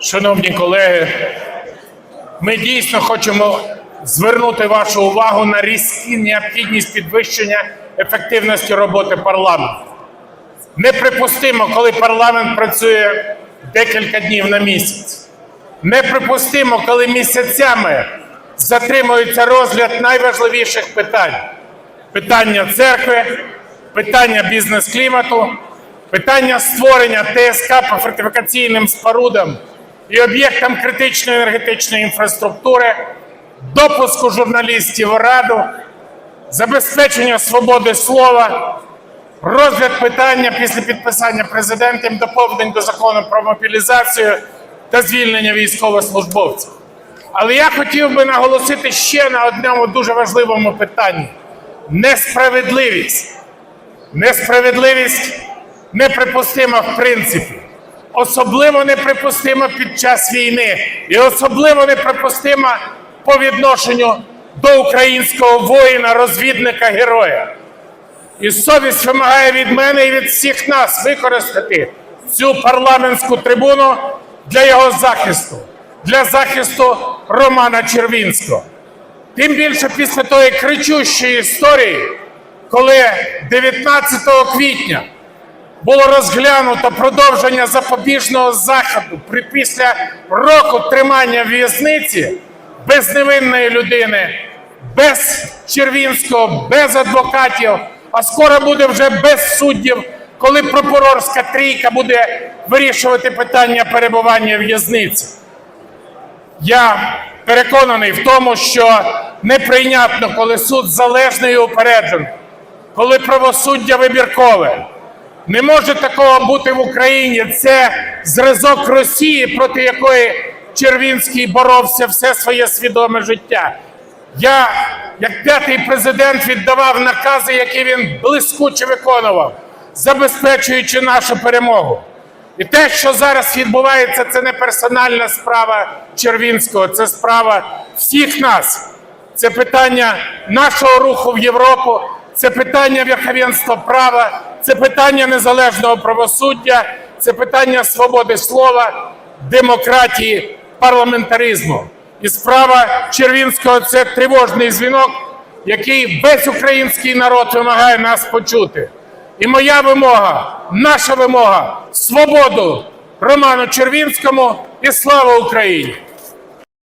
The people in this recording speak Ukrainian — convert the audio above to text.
Шановні колеги, ми дійсно хочемо звернути вашу увагу на різкі необхідність підвищення ефективності роботи парламенту. Неприпустимо, коли парламент працює декілька днів на місяць. Неприпустимо, коли місяцями затримується розгляд найважливіших питань: питання церкви, питання бізнес-клімату, питання створення ТСК по фортифікаційним спорудам і об'єктам критичної енергетичної інфраструктури, допуску журналістів в раду, забезпечення свободи слова, розгляд питання після підписання президентом доповнень до закону про мобілізацію та звільнення військовослужбовців. Але я хотів би наголосити ще на одному дуже важливому питанні: несправедливість. Несправедливість неприпустима в принципі. Особливо неприпустима під час війни і особливо неприпустима по відношенню до українського воїна, розвідника, героя. І совість вимагає від мене і від всіх нас використати цю парламентську трибуну для його захисту, для захисту Романа Червінського. Тим більше після тої кричущої історії, коли 19 квітня було розглянуто продовження запобіжного заходу після року тримання в'язниці без невинної людини, без Червінського, без адвокатів, а скоро буде вже без суддів, коли прокурорська трійка буде вирішувати питання перебування в'язниці. Я переконаний в тому, що неприйнятно, коли суд залежний і упереджений, коли правосуддя вибіркове. Не може такого бути в Україні. Це зразок Росії, проти якої Червінський боровся все своє свідоме життя. Я, як п'ятий президент, віддавав накази, які він блискуче виконував, забезпечуючи нашу перемогу. І те, що зараз відбувається, це не персональна справа Червінського, це справа всіх нас. Це питання нашого руху в Європу, це питання верховенства права, це питання незалежного правосуддя, це питання свободи слова, демократії, парламентаризму. І справа Червінського це тривожний дзвінок, який весь український народ вимагає нас почути. І моя вимога, наша вимога свободу Роману Червінському і слава Україні!